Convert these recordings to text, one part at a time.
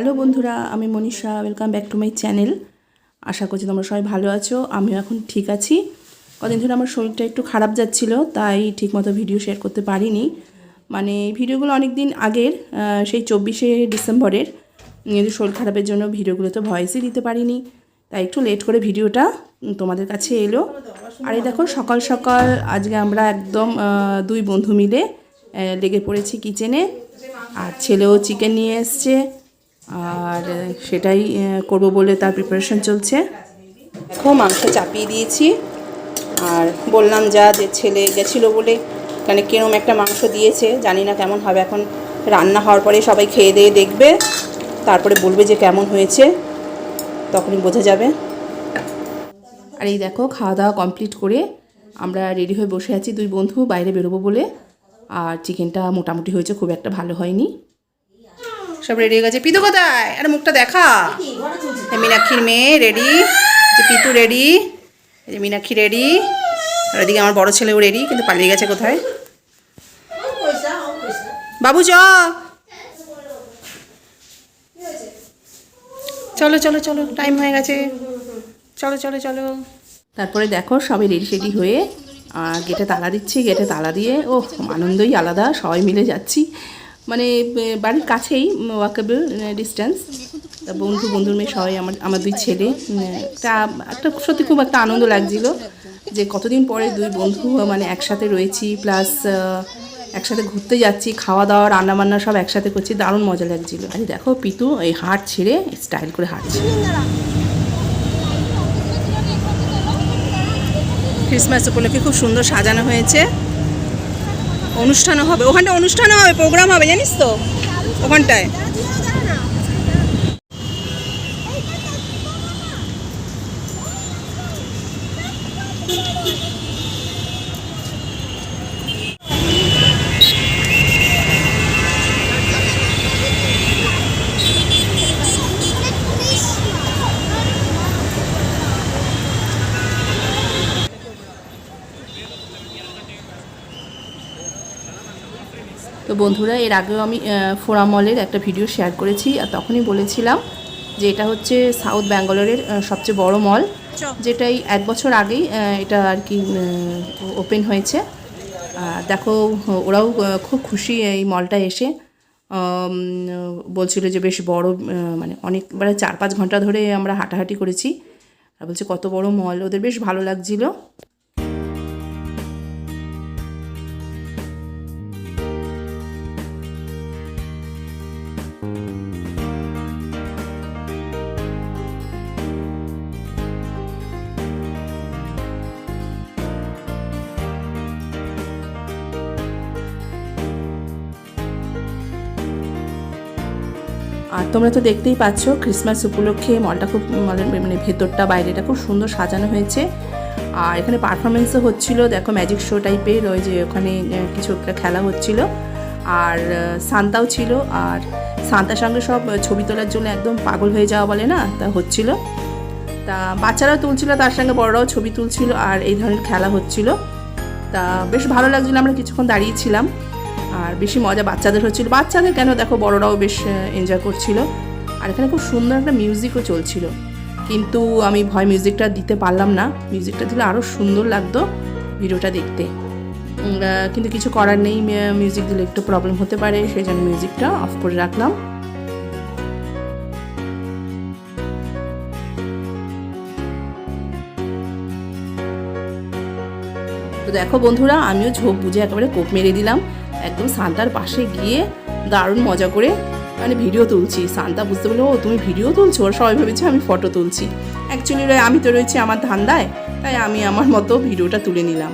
Hello বন্ধুরা, আমি Manisha welcome back to my channel আশা করছি তোমরা সবাই ভালো আছো, আমিও এখন ঠিক আছি। কদিন ধরে আমার শরীরটা একটু খারাপ যাচ্ছিল, তাই ঠিকমতো ভিডিও শেয়ার করতে পারিনি। মানে ভিডিওগুলো অনেক দিন আগের সেই চব্বিশে ডিসেম্বরের। শরীর খারাপের জন্য ভিডিওগুলো তো ভয়েসই দিতে পারিনি, তাই একটু লেট করে ভিডিওটা তোমাদের কাছে এলো। আর এই দেখো, সকাল সকাল আজকে আমরা একদম দুই বন্ধু মিলে লেগে পড়েছি কিচেনে আর ছেলেও চিকেন নিয়ে এসছে। আর সেটাই করব বলে তার প্রিপারেশন চলছে। দেখো মাংস চাপিয়ে দিয়েছি। আর বললাম যা যে ছেলে গেছিল বলে এখানে কিরম একটা মাংস দিয়েছে জানি না কেমন হবে। এখন রান্না হওয়ার পরে সবাই খেয়ে দিয়ে দেখবে। তারপরে বলবে যে কেমন হয়েছে তখনই বোঝা যাবে। আর এই দেখো খাওয়া দাওয়া কমপ্লিট করে আমরা রেডি হয়ে বসে আছি। দুই বন্ধু বাইরে বেরোবো বলে। আর চিকেনটা মোটামুটি হয়েছে খুব একটা ভালো হয়নি। সব রেডি হয়ে গেছে। পিতু কোথায়? আরে মুখটা দেখা। মীনাক্ষীর মেয়ে রেডি যে পিতু রেডি যে মীনাক্ষী রেডি আর এদিকে আমার বড় ছেলেও রেডি কিন্তু পালিয়ে গেছে কোথায়? বাবু, চ। চলো চলো চলো টাইম হয়ে গেছে। চলো চলো চলো। তারপরে দেখো, সবাই রেডি সেডি হয়ে আর গেটে তালা দিচ্ছি, গেটে তালা দিয়ে ও আনন্দই আলাদা, সবাই মিলে যাচ্ছি। মানে বাড়ির কাছেই ওয়াকেবল ডিস্টেন্স তা বন্ধু, বন্ধুর মেয়ে সবাই আমার আমার দুই ছেলে একটা একটা, সত্যি খুব একটা আনন্দ লাগছিল যে কতদিন পরে দুই বন্ধু মানে একসাথে রয়েছি প্লাস একসাথে ঘুরতে যাচ্ছি খাওয়া দাওয়া রান্না বান্না সব একসাথে করছি, দারুণ মজা লাগছিল। আরে দেখো, পিতু এই হাট ছেড়ে স্টাইল করে হাঁটছে। ক্রিসমাস উপলক্ষে খুব সুন্দর সাজানো হয়েছে। অনুষ্ঠানও হবে ওখানটা অনুষ্ঠানও হবে প্রোগ্রাম হবে জানিস তো? ওখানটায়। তো বন্ধুরা এর আগেও আমি ফোরা মলের একটা ভিডিও শেয়ার করেছি আর তখনই বলেছিলাম যে এটা হচ্ছে সাউথ ব্যাঙ্গালোরের সবচেয়ে বড় মল যেটাই এক বছর আগেই এটা আর কি ওপেন হয়েছে। আর দেখো ওরাও খুব খুশি এই মলটা এসে বলছিল যে বেশ বড় মানে অনেক মানে চার পাঁচ ঘণ্টা ধরে আমরা হাঁটাহাঁটি করেছি। আর বলছে কত বড় মল ওদের বেশ ভালো লাগছিল। আর তোমরা তো দেখতেই পাচ্ছ ক্রিসমাস উপলক্ষে মলটা খুব মলের মানে ভেতরটা, বাইরেটা খুব সুন্দর সাজানো হয়েছে। আর এখানে পারফরমেন্সও হচ্ছিল, দেখো ম্যাজিক শো টাইপের ওই যে ওখানে কিছু একটা খেলা হচ্ছিল। আর সান্তাও ছিল, আর সান্তার সঙ্গে সব ছবি তোলার জন্য একদম পাগল হয়ে যাওয়া বলে না, তা হচ্ছিল। তা বাচ্চারাও তুলছিল, তার সঙ্গে বড়রাও ছবি তুলছিল, আর এই ধরনের খেলা হচ্ছিল। তা বেশ ভালো লাগছিল, আমরা কিছুক্ষণ দাঁড়িয়েছিলাম আর বেশি মজা বাচ্চাদের হচ্ছিল। বাচ্চাদের কেন দেখো, বড়রাও বেশ এনজয় করছিল। আর এখানে খুব সুন্দর একটা মিউজিকও চলছিল। কিন্তু আমি ভয় মিউজিকটা দিতে পারলাম না। মিউজিকটা দিলে আরও সুন্দর লাগতো ভিডিওটা দেখতে। কিন্তু কিছু করার নেই মিউজিক দিলে একটু প্রবলেম হতে পারে, সেই জন্য মিউজিকটা অফ করে রাখলাম। তো দেখো বন্ধুরা, আমিও ঝোপ বুঝে একেবারে কোপ মেরে দিলাম। একদম সান্তার পাশে গিয়ে দারুণ মজা করে মানে ভিডিও তুলছি। সান্তা বুঝতে পারল, ও, তুমি ভিডিও তুলছো? ওরা সবাই ভেবেছে আমি ফটো তুলছি। অ্যাকচুয়ালি আমি তো রয়েছি আমার ধান্দায়, তাই আমি আমার মতো ভিডিওটা তুলে নিলাম।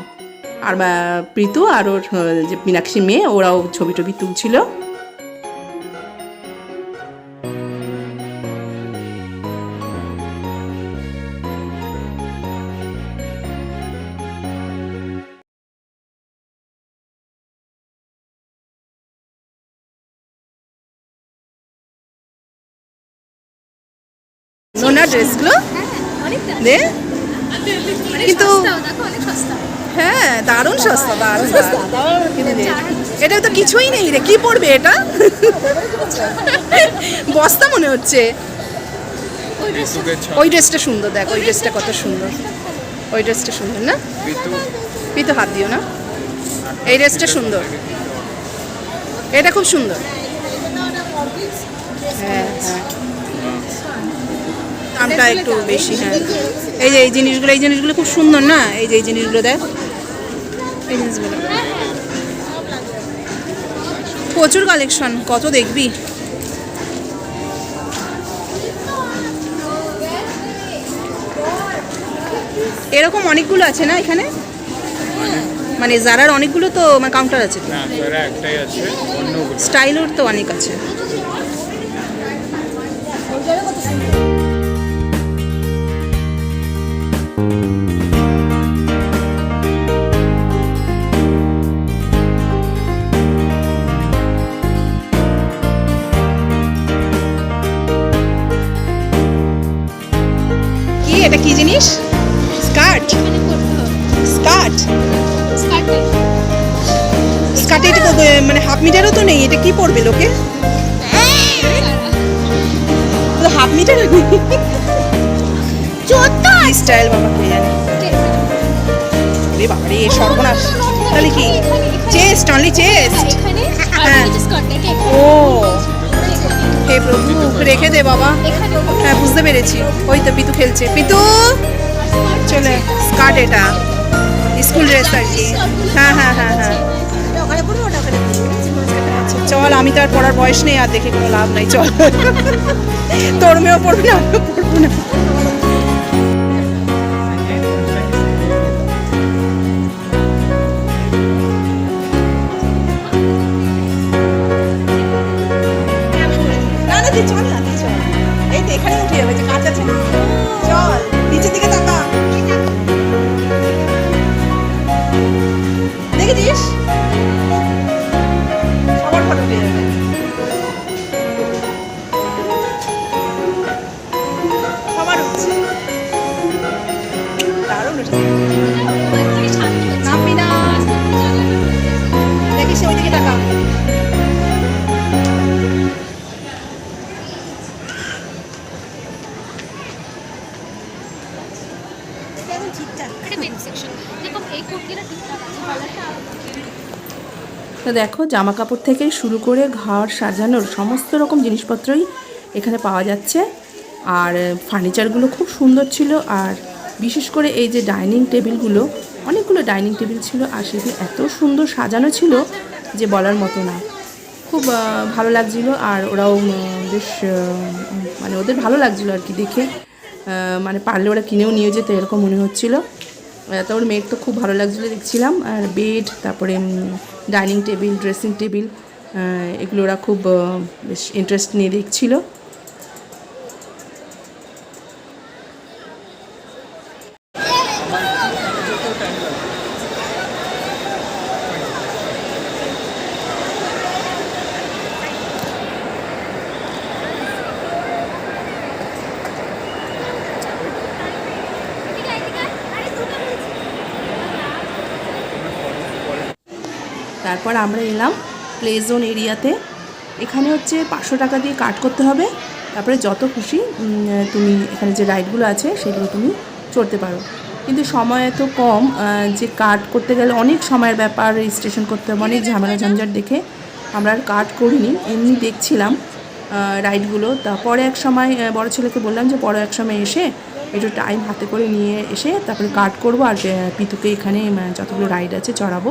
আর প্রীতু আর ওর যে মীনাক্ষী মেয়ে, ওরাও ছবি টবি তুলছিল। নোনা ড্রেসগুলো? দে কিন্তু হ্যাঁ দারুণ সস্তা দারুণ দারুণ। এটা তো কিছুই নেই রে কি পড়বে এটা? বস্তা মনে হচ্ছে। ওই ড্রেসটা। সুন্দর দেখ ওই ড্রেসটা কত সুন্দর। ওই ড্রেসটা সুন্দর না? বিদ্যুৎ। তুই তো হাত দিও না। এই ড্রেসটা সুন্দর। এটা খুব সুন্দর। হ্যাঁ হ্যাঁ। দামটা একটু বেশি হ্যাঁ। এই যে এই জিনিসগুলো এই জিনিসগুলো খুব সুন্দর না? এই যে এই জিনিসগুলো দেখ। এই জিনিসগুলো। প্রচুর কালেকশন কত দেখবি? এরকম অনেকগুলো আছে না এখানে? মানে জারার অনেকগুলো তো মানে কাউন্টার আছে। স্টাইলোর তো অনেক আছে। এটা কি জিনিস? স্কার্ট। স্কার্ট। স্কার্টে এটা তো মানে হাফ মিটারও তো নেই এটা কি পড়বে লোকে? Half metre? চোদ্দ স্টাইল বাবা কে জানে? রে বাবা রে সর্বনাশ। তাহলে কি? চেস্ট অনলি চেস্ট এখানে। ও। হে প্রভু, রেখে দে বাবা। হ্যাঁ বুঝতে পেরেছি। ওই তো পিতু খেলছে। পিতু! চলে স্কার্ট এটা। স্কুল ড্রেস আর কি। হ্যাঁ হ্যাঁ হ্যাঁ হ্যাঁ। চল, আমি তো আর পড়ার বয়স নেই, আর দেখে কোনো লাভ নাই, চল। তোর মেয়েও পড়বে না পড়ব না। না না তো দেখো জামা কাপড় থেকে শুরু করে ঘর সাজানোর সমস্ত রকম জিনিসপত্রই এখানে পাওয়া যাচ্ছে। আর ফার্নিচারগুলো খুব সুন্দর ছিল। আর বিশেষ করে এই যে ডাইনিং টেবিলগুলো অনেকগুলো ডাইনিং টেবিল ছিল। আর সেগুলো এত সুন্দর সাজানো ছিল যে বলার মতো না। খুব ভালো লাগছিল। আর ওরাও বেশ মানে ওদের ভালো লাগছিল আর কি দেখে। মানে পারলে ওরা কিনেও নিয়ে যেত, এরকম মনে হচ্ছিল। তো ওর মেয়ের তো খুব ভালো লাগছিল, দেখছিলাম। আর বেড তারপরে ডাইনিং টেবিল ড্রেসিং টেবিল এগুলো ওরা খুব বেশ ইন্টারেস্ট নিয়ে দেখছিল। তারপর আমরা এলাম প্লে জোন এরিয়াতে এখানে হচ্ছে পাঁচশো টাকা দিয়ে কাট করতে হবে। তারপরে যত খুশি তুমি এখানে যে রাইডগুলো আছে, সেগুলো তুমি চড়তে পারো। কিন্তু সময় এত কম যে কাট করতে গেলে অনেক সময়ের ব্যাপার রেজিস্ট্রেশন করতে হবে, অনেক ঝামেলা ঝঞ্ঝাট দেখে আমরা আর কাট করিনি। এমনি দেখছিলাম রাইডগুলো তারপরে এক সময় বড় ছেলেকে বললাম যে বড় এক সময় এসে, একটু টাইম হাতে করে নিয়ে এসে তারপরে কাট করব। আর পিতুকে এখানে যতগুলো রাইড আছে, চড়াবো।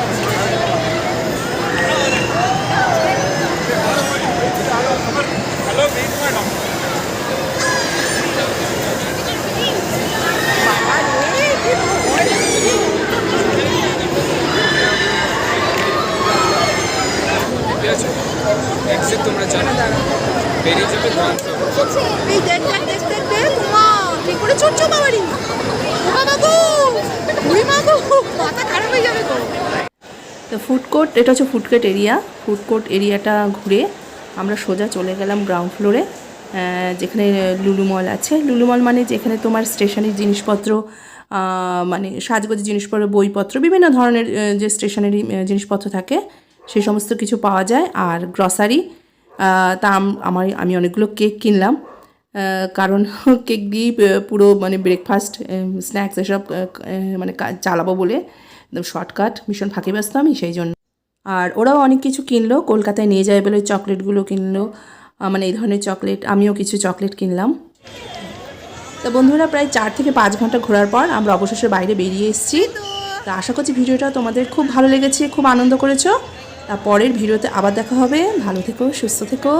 ঠিক আছে এক্সিট তোমরা জানো বেরিয়ে যাবে গ্রাউন্ড ফ্লোর এই দেখ দেখ দেখ দেখ দেখ মা কি করে চড়ছো বাবারি বাবা গো বুড়ি মা গো মাথা খারাপ হয়ে যাবে গো তো ফুড কোর্ট এটা হচ্ছে food court area food court এরিয়াটা ঘুরে আমরা সোজা চলে গেলাম গ্রাউন্ড ফ্লোরে যেখানে লুলু মল আছে। লুলু মল মানে যেখানে তোমার স্টেশনের জিনিসপত্র মানে সাজগোজের জিনিসপত্র, বইপত্র, বিভিন্ন ধরনের যে স্টেশনারি জিনিসপত্র থাকে সেই সমস্ত কিছু পাওয়া যায়। আর গ্রসারি তা আম- আমার, আমি অনেকগুলো কেক কিনলাম। কারণ কেক দিয়েই পুরো মানে ব্রেকফাস্ট স্ন্যাক্স এসব মানে চালাবো বলে। একদম শর্টকাট ভীষণ ফাঁকি ব্যস্ত আমি সেই জন্য। আর ওরাও অনেক কিছু কিনলো কলকাতায় নিয়ে যায় বলে চকলেটগুলো কিনলো। মানে এই ধরনের চকলেট আমিও কিছু চকলেট কিনলাম। তো বন্ধুরা প্রায় চার থেকে পাঁচ ঘণ্টা ঘোরার পর আমরা অবশেষে বাইরে বেরিয়ে এসেছি। তা আশা করছি ভিডিওটা তোমাদের খুব ভালো লেগেছে খুব আনন্দ করেছ। তা পরের ভিডিওতে আবার দেখা হবে। ভালো থেকো সুস্থ থেকো.